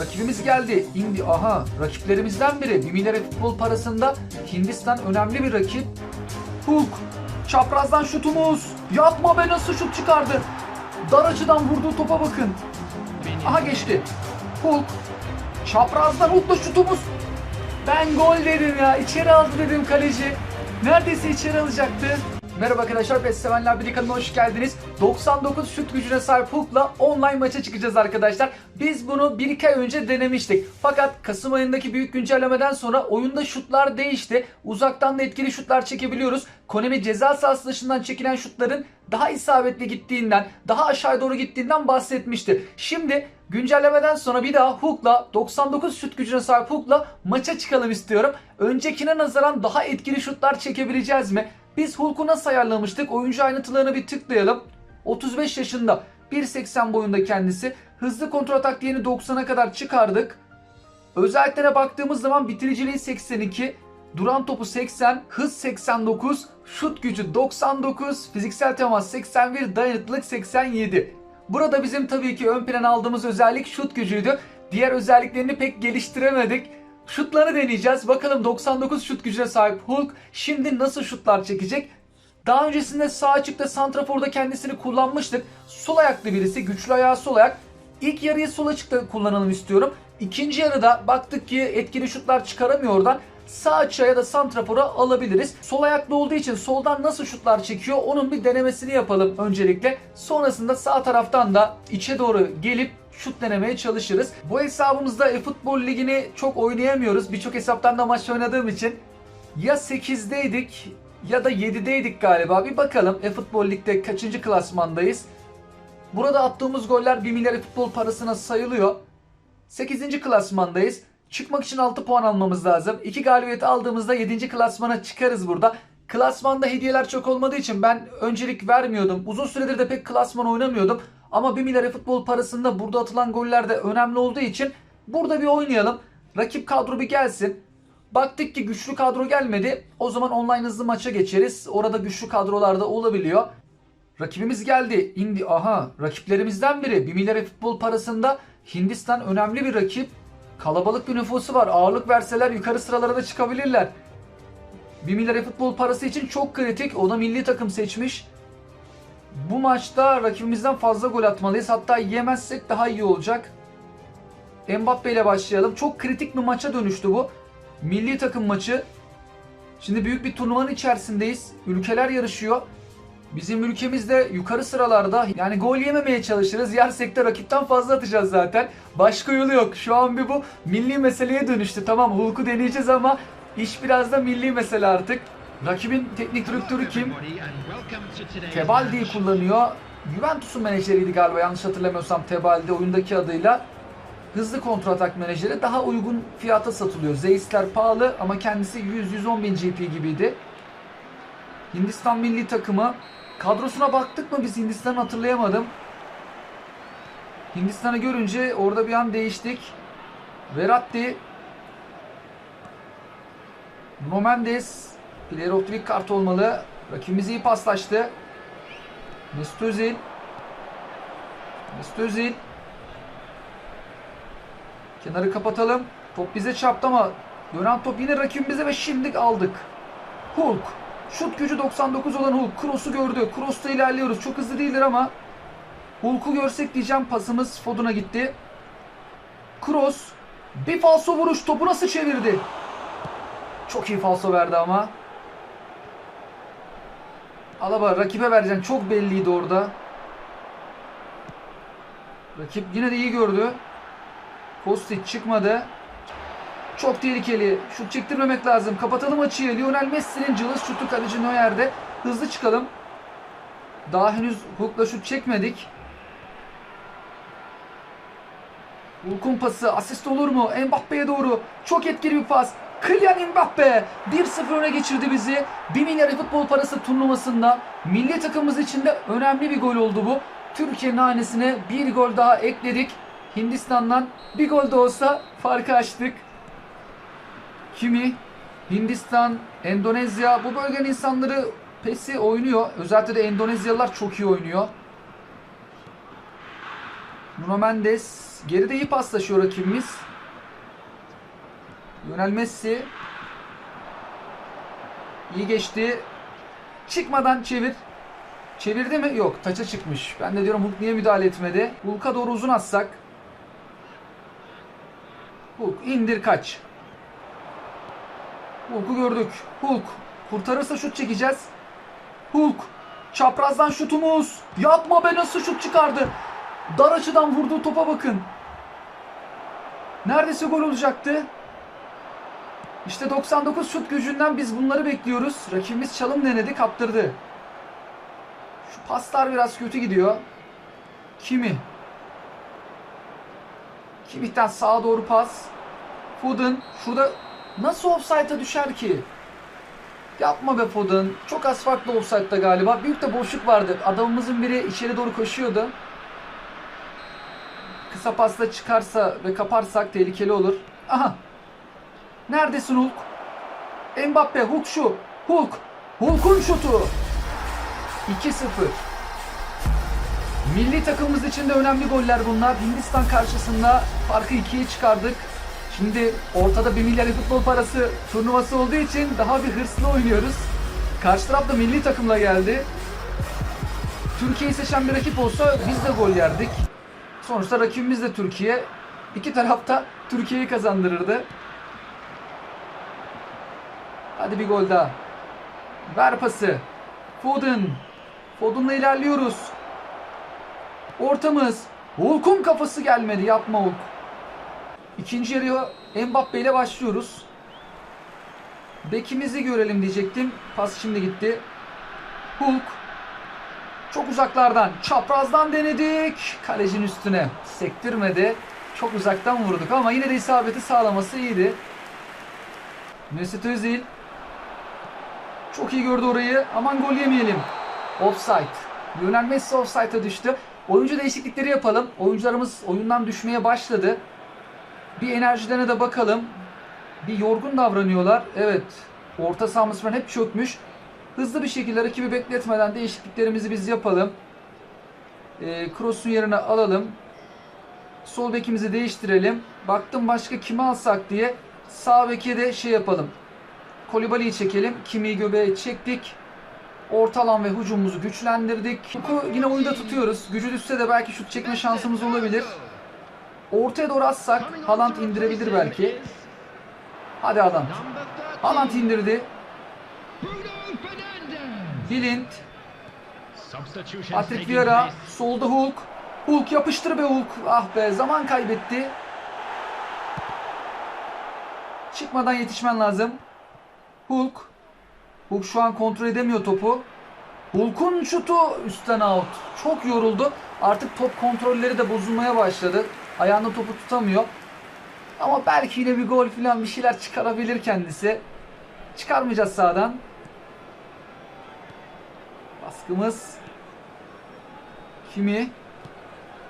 Rakibimiz geldi. İndi. Aha rakiplerimizden biri. 1 milyar futbol parasında Hindistan önemli bir rakip. Hulk. Çaprazdan şutumuz. Yapma be nasıl şut çıkardı. Dar açıdan vurduğu topa bakın. Aha geçti. Hulk. Çaprazdan Hulk'la şutumuz. Ben gol dedim ya. İçeri aldı dedim kaleci. Neredeyse içeri alacaktı. Merhaba arkadaşlar, PES Sevenler Birliği kanalına hoş geldiniz. 99 şut gücüne sahip Hulk'la online maça çıkacağız arkadaşlar. Biz bunu 1-2 ay önce denemiştik. Fakat Kasım ayındaki büyük güncellemeden sonra oyunda şutlar değişti. Uzaktan da etkili şutlar çekebiliyoruz. Konami ceza sahası dışından çekilen şutların daha isabetli gittiğinden, daha aşağı doğru gittiğinden bahsetmişti. Şimdi güncellemeden sonra bir daha Hulk'la 99 şut gücüne sahip Hulk'la maça çıkalım istiyorum. Öncekine nazaran daha etkili şutlar çekebileceğiz mi? Biz Hulk'u nasıl ayarlamıştık? Oyuncu ayrıntılarına bir tıklayalım. 35 yaşında, 1.80 boyunda kendisi. Hızlı kontrol atak diyeni 90'a kadar çıkardık. Özelliklere baktığımız zaman bitiriciliği 82, duran topu 80, hız 89, şut gücü 99, fiziksel temas 81, dayanıklılık 87. Burada bizim tabii ki ön plan aldığımız özellik şut gücüydü. Diğer özelliklerini pek geliştiremedik. Şutları deneyeceğiz. Bakalım 99 şut gücüne sahip Hulk şimdi nasıl şutlar çekecek? Daha öncesinde sağ açıkta Santrafor'da kendisini kullanmıştık. Sol ayaklı birisi, güçlü ayağı sol ayak. İlk yarıyı sol açıkta kullanalım istiyorum. İkinci yarıda baktık ki etkili şutlar çıkaramıyor oradan. Sağ açığa ya da santrafora alabiliriz. Sol ayaklı olduğu için soldan nasıl şutlar çekiyor onun bir denemesini yapalım öncelikle. Sonrasında sağ taraftan da içe doğru gelip şut denemeye çalışırız. Bu hesabımızda e-futbol ligini çok oynayamıyoruz. Birçok hesaptan da maç oynadığım için. Ya 8'deydik ya da 7'deydik galiba. Bir bakalım e-futbol ligde kaçıncı klasmandayız. Burada attığımız goller 1 milyar futbol parasına sayılıyor. 8. klasmandayız. Çıkmak için 6 puan almamız lazım. 2 galibiyet aldığımızda 7. klasmana çıkarız burada. Klasmanda hediyeler çok olmadığı için ben öncelik vermiyordum. Uzun süredir de pek klasman oynamıyordum. Ama 1 milyar futbol parasında burada atılan goller de önemli olduğu için burada bir oynayalım. Rakip kadro bir gelsin. Baktık ki güçlü kadro gelmedi. O zaman online hızlı maça geçeriz. Orada güçlü kadrolarda olabiliyor. Rakibimiz geldi. İndi. Aha rakiplerimizden biri. 1 milyar futbol parasında Hindistan önemli bir rakip. Kalabalık bir nüfusu var. Ağırlık verseler yukarı sıralara da çıkabilirler. 1 milyar futbol parası için çok kritik. O da milli takım seçmiş. Bu maçta rakibimizden fazla gol atmalıyız. Hatta yemezsek daha iyi olacak. Mbappe ile başlayalım. Çok kritik bir maça dönüştü bu. Milli takım maçı. Şimdi büyük bir turnuvanın içerisindeyiz. Ülkeler yarışıyor. Bizim ülkemizde yukarı sıralarda yani gol yememeye çalışırız. Yersek de rakipten fazla atacağız zaten. Başka yolu yok. Şu an bir bu milli meseleye dönüştü. Tamam Hulk'u deneyeceğiz ama iş biraz da milli mesele artık. Rakibin teknik direktörü kim? Tebaldi'yi kullanıyor. Juventus'un menajeriydi galiba yanlış hatırlamıyorsam Tebaldi oyundaki adıyla. Hızlı kontratak menajeri daha uygun fiyata satılıyor. Zeiss'ler pahalı ama kendisi 100-110 bin GP gibiydi. Hindistan milli takımı. Kadrosuna baktık mı biz Hindistan'ı hatırlayamadım. Hindistan'ı görünce orada bir an değiştik. Veratti. Nuno Mendes. Player of the Week kart olmalı. Rakibimiz iyi paslaştı. Mesut Özil. Mesut Özil. Kenarı kapatalım. Top bize çarptı ama dönen top yine rakibimize ve şimdi aldık. Hulk. Şut gücü 99 olan Hulk. Cross'u gördü. Cross'ta ilerliyoruz. Çok hızlı değildir ama Hulk'u görsek diyeceğim pasımız Fodun'a gitti. Cross. Bir falso vuruş. Topu nasıl çevirdi? Çok iyi falso verdi ama. Alaba rakibe vereceksin. Çok belliydi orada. Rakip yine de iyi gördü. Kostic çıkmadı. Çok tehlikeli. Şut çektirmemek lazım. Kapatalım açıyı. Lionel Messi'nin cılız şutu kaleci Neuer'de. Hızlı çıkalım. Daha henüz Hulk'la şut çekmedik. Hulk'un pası asist olur mu? Mbappe'ye doğru. Çok etkili bir pas. Kylian Mbappe 1-0 öne geçirdi bizi. 1 milyar futbol parası turnuvasında milli takımımız için de önemli bir gol oldu bu. Türkiye'nin hanesine bir gol daha ekledik. Hindistan'dan bir gol de olsa farkı açtık. Kimi? Hindistan, Endonezya bu bölgenin insanları PES'i oynuyor. Özellikle de Endonezyalılar çok iyi oynuyor. Nuno Mendes. Geride iyi paslaşıyor rakibimiz. Lionel Messi. İyi geçti. Çıkmadan çevir. Çevirdi mi? Yok. Taça çıkmış. Ben de diyorum Hulk niye müdahale etmedi? Hulk'a doğru uzun atsak. Hulk indir kaç. Hulk'u gördük. Hulk. Kurtarırsa şut çekeceğiz. Hulk. Çaprazdan şutumuz. Yapma be nasıl şut çıkardı. Dar açıdan vurduğu topa bakın. Neredeyse gol olacaktı. İşte 99 şut gücünden biz bunları bekliyoruz. Rakibimiz çalım denedi, kaptırdı. Şu paslar biraz kötü gidiyor. Kimi? Kimih'ten sağa doğru pas. Foden şurada nasıl offside'a düşer ki? Yapma be Foden. Çok az farklı offside'da galiba. Büyük de boşluk vardı. Adamımızın biri içeri doğru koşuyordu. Kısa pasla çıkarsa ve kaparsak tehlikeli olur. Aha. Neredesin Hulk? Mbappe, Hulk şu. Hulk. Hulk'un şutu. 2-0. Milli takımımız için de önemli goller bunlar. Hindistan karşısında farkı ikiye çıkardık. Şimdi ortada 1 milyar futbol parası turnuvası olduğu için daha bir hırslı oynuyoruz. Karşı taraf da milli takımla geldi. Türkiye'yi seçen bir rakip olsa biz de gol yerdik. Sonuçta rakibimiz de Türkiye. İki taraf da Türkiye'yi kazandırırdı. Hadi bir gol daha. Ver pası. Foden. Foden'la ilerliyoruz. Ortamız. Hulk'un kafası gelmedi. Yapma Hulk. İkinci yarıya Mbappe ile başlıyoruz. Bekimizi görelim diyecektim. Pas şimdi gitti. Hulk. Çok uzaklardan. Çaprazdan denedik. Kalecinin üstüne. Sektirmedi. Çok uzaktan vurduk ama yine de isabeti sağlaması iyiydi. Mesut Özil. Çok iyi gördü orayı. Aman gol yemeyelim. Offside. Lionel Messi offside'a düştü. Oyuncu değişiklikleri yapalım. Oyuncularımız oyundan düşmeye başladı. Bir enerjilerine de bakalım. Bir yorgun davranıyorlar. Evet. Orta sahamız falan hep çökmüş. Hızlı bir şekilde rakibi bekletmeden değişikliklerimizi biz yapalım. E, Kroos'un yerine alalım. Sol bekimizi değiştirelim. Baktım başka kimi alsak diye. Sağ beke de şey yapalım. Kolibali'yi çekelim. Kimi'yi göbeğe çektik. Orta alan ve hücumumuzu güçlendirdik. Hulk'u yine oyunda tutuyoruz. Gücü düşse de belki şut çekme şansımız olabilir. Ortaya doğru atsak Haaland indirebilir belki. Hadi Haaland. Haaland indirdi. Hilind. Patrick Vieira. Solda Hulk. Hulk yapıştır be Hulk. Ah be zaman kaybetti. Çıkmadan yetişmen lazım. Hulk. Hulk şu an kontrol edemiyor topu. Hulk'un şutu üstten out. Çok yoruldu. Artık top kontrolleri de bozulmaya başladı. Ayağında topu tutamıyor. Ama belki yine bir gol falan bir şeyler çıkarabilir kendisi. Çıkarmayacağız sağdan. Baskımız. Kimi?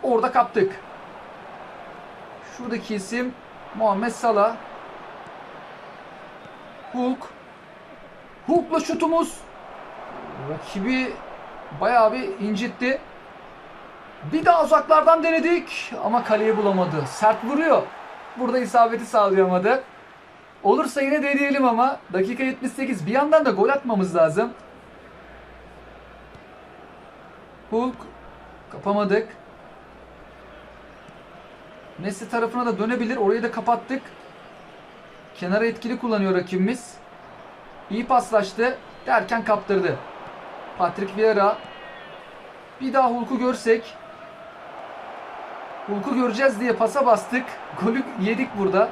Orada kaptık. Şuradaki isim Muhammed Salah. Hulk. Hulk'la şutumuz. Rakibi bayağı bir incitti. Bir daha uzaklardan denedik ama kaleyi bulamadı. Sert vuruyor. Burada isabeti sağlayamadı. Olursa yine deneyelim ama dakika 78. Bir yandan da gol atmamız lazım. Hulk kapamadık. Messi tarafına da dönebilir. Orayı da kapattık. Kenara etkili kullanıyor rakibimiz. İyi paslaştı. Derken kaptırdı. Patrick Vieira. Bir daha Hulk'u görsek. Hulk'u göreceğiz diye pasa bastık. Golü yedik burada.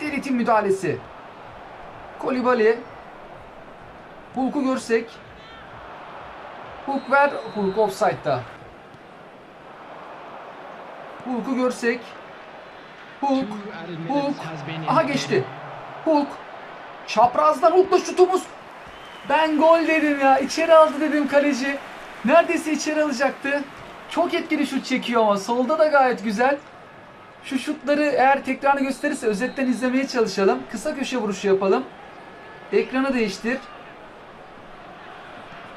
Delit'in müdahalesi. Kolibali. Hulk'u görsek. Hulk ver. Hulk offside'da. Hulk'u görsek. Hulk. Hulk. Aha geçti. Hulk. Çaprazdan Hulk'la şutumuz. Ben gol dedim ya. İçeri aldı dedim kaleci. Neredeyse içeri alacaktı. Çok etkili şut çekiyor ama solda da gayet güzel. Şu şutları eğer tekrarını gösterirse özetten izlemeye çalışalım. Kısa köşe vuruşu yapalım. Ekranı değiştir.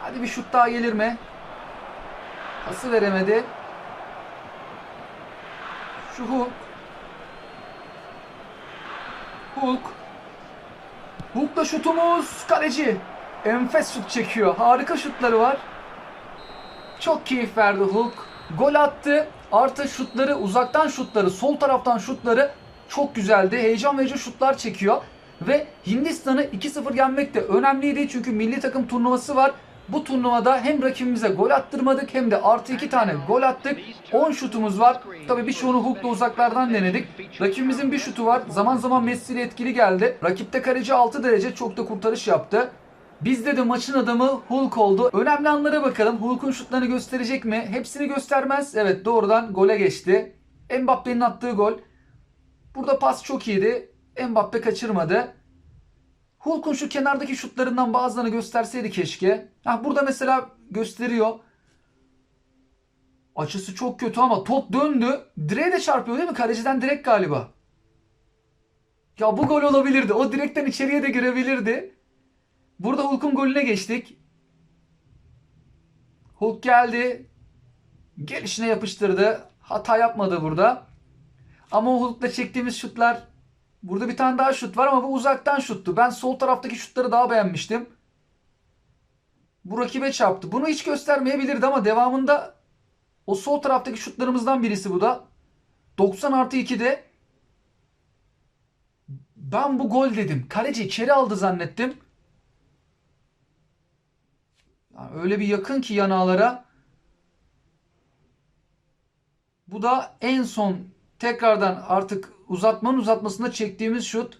Hadi bir şut daha gelir mi? Pası veremedi. Şu Hulk. Hulk. Hulk'la şutumuz kaleci. Enfes şut çekiyor. Harika şutları var. Çok keyif verdi Hulk. Gol attı. Artı şutları, uzaktan şutları, sol taraftan şutları çok güzeldi. Heyecan verici şutlar çekiyor. Ve Hindistan'ı 2-0 yenmek de önemliydi. Çünkü milli takım turnuvası var. Bu turnuvada hem rakibimize gol attırmadık hem de artı 2 tane gol attık. 10 şutumuz var. Tabii birçoğunu Hulk'la uzaklardan denedik. Rakibimizin bir şutu var. Zaman zaman Messi ile etkili geldi. Rakipte kaleci 6 derece çok da kurtarış yaptı. Bizde de maçın adamı Hulk oldu. Önemli anlara bakalım. Hulk'un şutlarını gösterecek mi? Hepsini göstermez. Evet doğrudan gole geçti. Mbappe'nin attığı gol. Burada pas çok iyiydi. Mbappe kaçırmadı. Hulk'un şu kenardaki şutlarından bazılarını gösterseydi keşke. Ha, burada mesela gösteriyor. Açısı çok kötü ama top döndü. Direğe de çarpıyor değil mi? Kaleciden direkt galiba. Ya bu gol olabilirdi. O direkten içeriye de girebilirdi. Burada Hulk'un golüne geçtik. Hulk geldi. Gelişine yapıştırdı. Hata yapmadı burada. Ama Hulk'la çektiğimiz şutlar Burada bir tane daha şut var ama bu uzaktan şuttu. Ben sol taraftaki şutları daha beğenmiştim. Bu rakibe çarptı. Bunu hiç göstermeyebilirdi ama devamında o sol taraftaki şutlarımızdan birisi bu da. 90 artı 2'de ben bu gol dedim. Kaleci içeri aldı zannettim. Yani öyle bir yakın ki yanağlara. Bu da en son tekrardan artık uzatmanın uzatmasında çektiğimiz şut.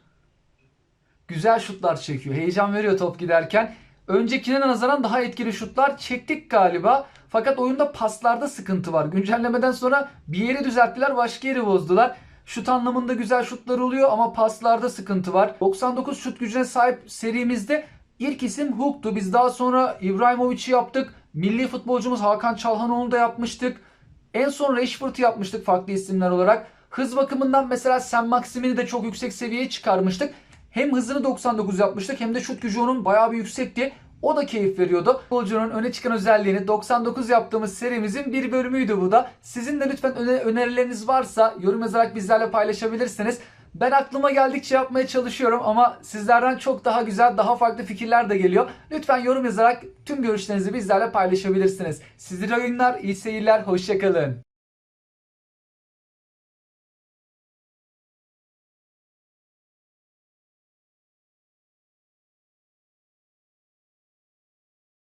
Güzel şutlar çekiyor. Heyecan veriyor top giderken. Öncekine nazaran daha etkili şutlar çektik galiba. Fakat oyunda paslarda sıkıntı var. Güncellemeden sonra bir yeri düzelttiler başka yeri bozdular. Şut anlamında güzel şutlar oluyor ama paslarda sıkıntı var. 99 şut gücüne sahip serimizde ilk isim Hulk'tu. Biz daha sonra İbrahimovic'i yaptık. Milli futbolcumuz Hakan Çalhanoğlu'nu da yapmıştık. En son Rashford'u yapmıştık farklı isimler olarak. Hız bakımından mesela Sen Maxim'i de çok yüksek seviyeye çıkarmıştık. Hem hızını 99 yapmıştık hem de şut gücü onun bayağı bir yüksekti. O da keyif veriyordu. Futbolcunun öne çıkan özelliğini 99 yaptığımız serimizin bir bölümüydü bu da. Sizin de lütfen öne- önerileriniz varsa yorum yazarak bizlerle paylaşabilirsiniz. Ben aklıma geldikçe yapmaya çalışıyorum ama sizlerden çok daha güzel, daha farklı fikirler de geliyor. Lütfen yorum yazarak tüm görüşlerinizi bizlerle paylaşabilirsiniz. Sizlere oyunlar, iyi seyirler, hoşçakalın.